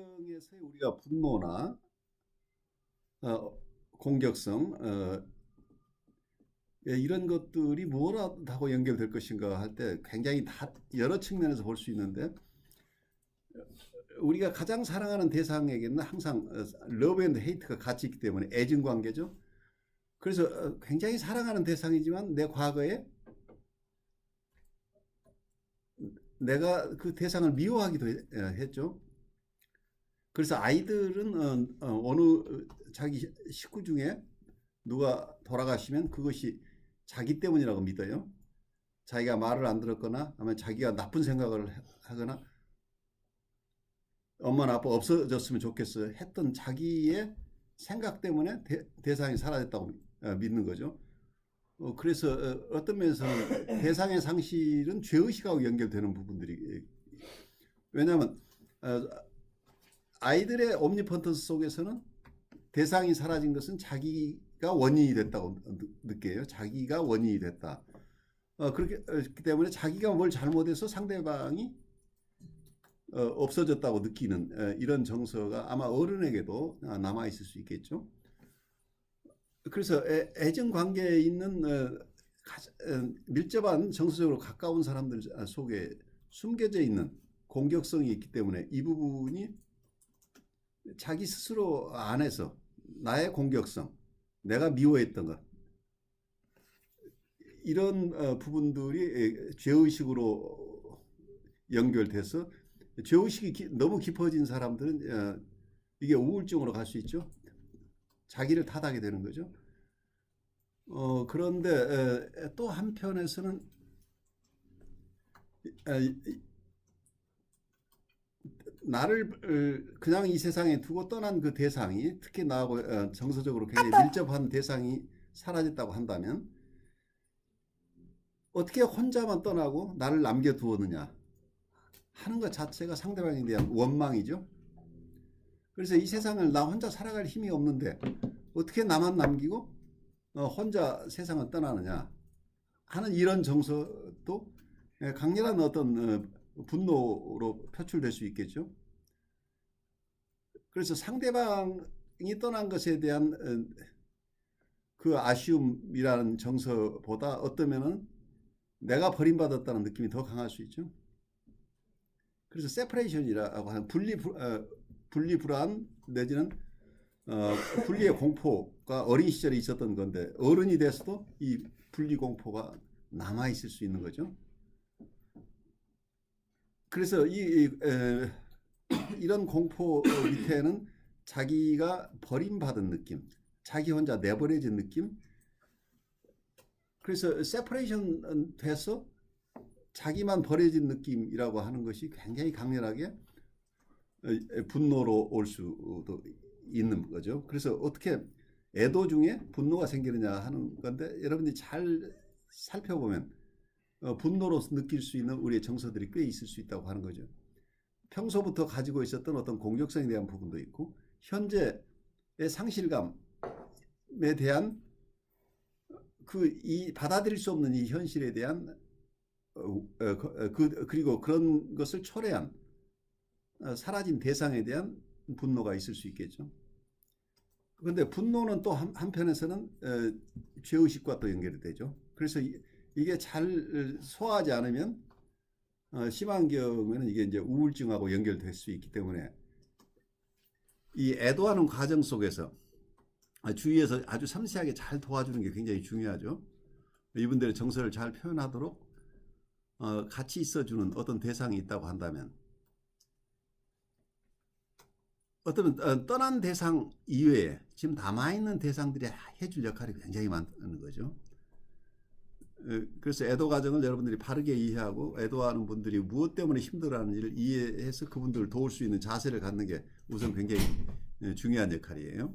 에서 우리가 분노나 어, 공격성 어, 예, 이런 것들이 뭐라고 연결될 것인가 할 때 굉장히 다 여러 측면에서 볼 수 있는데 우리가 가장 사랑하는 대상에게는 항상 러브 앤 헤이트가 같이 있기 때문에 애증 관계죠. 그래서 어, 굉장히 사랑하는 대상이지만 내 과거에 내가 그 대상을 미워하기도 해- 어, 했죠. 그래서 아이들은 어, 느 자기 식구 중에 누가 돌아가시면 그것이 자기 때문이라고 믿어요. 자기가 말을 안 들었거나 아니면 자기가 나쁜 생각을 하거나 엄마나 아빠 없어졌으면 좋겠어 했던 자기의 생각 때문에 대, 상이 사라졌다고 어, 믿는 거죠. 어, 그래서 어, 떤 면에서는 대상의 상실은 죄의식하고 연결되는 부분들이 왜냐하면 어, 아이들의 옴니펀턴스 속에서는 대상이 사라진 것은 자기가 원인이 됐다고 느- 느껴요. 자기가 원인이 됐다. 어, 그렇기 그렇기 때문에 자기가 뭘 잘못해서 상대방이 어, 없어졌다고 느끼는 어, 이런 정서가 아마 어른에게도 어, 남아 있을 수 있겠죠. 그래서 애, 애정 관계에 있는 어, 어, 밀접한 정서적으로 가까운 사람들 속에 숨겨져 있는 공격성이 있기 때문에 이 부분이 자기 스스로 안에서 나의 공격성, 내가 미워했던 것 이런 어, 부분들이 에, 죄의식으로 연결돼서 죄의식이 기- 너무 깊어진 사람들은 어, 이게 우울증으로 갈 수 있죠. 자기를 탓하게 되는 거죠. 어, 그런데 에, 또 한편에서는 나를 어, 그냥 이 세상에 두고 떠난 그 대상이 특히 나하고 어, 정서적으로 굉장히 밀접한 대상이 사라졌다고 한다면 어떻게 혼자만 떠나고 나를 남겨두었느냐 하는 것 자체가 상대방에 대한 원망이죠. 그래서 이 세상을 나 혼자 살아갈 힘이 없는데 어떻게 나만 남기고 어, 혼자 세상을 떠나느냐 하는 이런 정서도 예, 강렬한 어떤 어, 분노로 표출될 수 있겠죠. 그래서 상대방이 떠난 것에 대한 어, 그 아쉬움이라는 정서보다 어떠면은 내가 버림받았다는 느낌이 더 강할 수 있죠. 그래서 세퍼레이션이라고 하는 분리 불- 어, 분리 불안 내지는 어, 분리의 공포가 어린 시절에 있었던 건데 어른이 돼서도 이 분리 공포가 남아 있을 수 있는 거죠. 그래서 이, 이 에, 이런 공포 밑에는 자기가 버림받은 느낌, 자기 혼자 내버려진 느낌. 그래서 세퍼레이션 돼서 자기만 버려진 느낌이라고 하는 것이 굉장히 강렬하게 에, 분노로 올 수도 있는 거죠. 그래서 어떻게 애도 중에 분노가 생기느냐 하는 건데 여러분들이 잘 살펴보면 어, 분노로 느낄 수 있는 우리의 정서들이 꽤 있을 수 있다고 하는 거죠. 평소부터 가지고 있었던 어떤 공격성에 대한 부분도 있고 현재의 상실감에 대한 그 이 받아들일 수 없는 이 현실에 대한 어, 어, 그, 그- 그리고 그런 것을 초래한 어, 사라진 대상에 대한 분노가 있을 수 있겠죠. 그런데 분노는 또 한, 한편에서는 어, 죄의식과 또 연결이 되죠. 그래서 이, 이게 잘 소화하지 않으면 어, 심한 경우에는 이게 이제 우울증하고 연결될 수 있기 때문에 이 애도하는 과정 속에서 아, 주위에서 아주 섬세하게 잘 도와주는 게 굉장히 중요하죠. 이분들의 정서를 잘 표현하도록 어, 같이 있어주는 어떤 대상이 있다고 한다면 어떤 어, 떠난 대상 이외에 지금 남아있는 대상들이 해줄 역할이 굉장히 많다는 거죠. 어, 그래서 애도 과정을 여러분들이 바르게 이해하고 애도하는 분들이 무엇 때문에 힘들어하는지를 이해해서 그분들을 도울 수 있는 자세를 갖는 게 우선 굉장히 예, 중요한 역할이에요.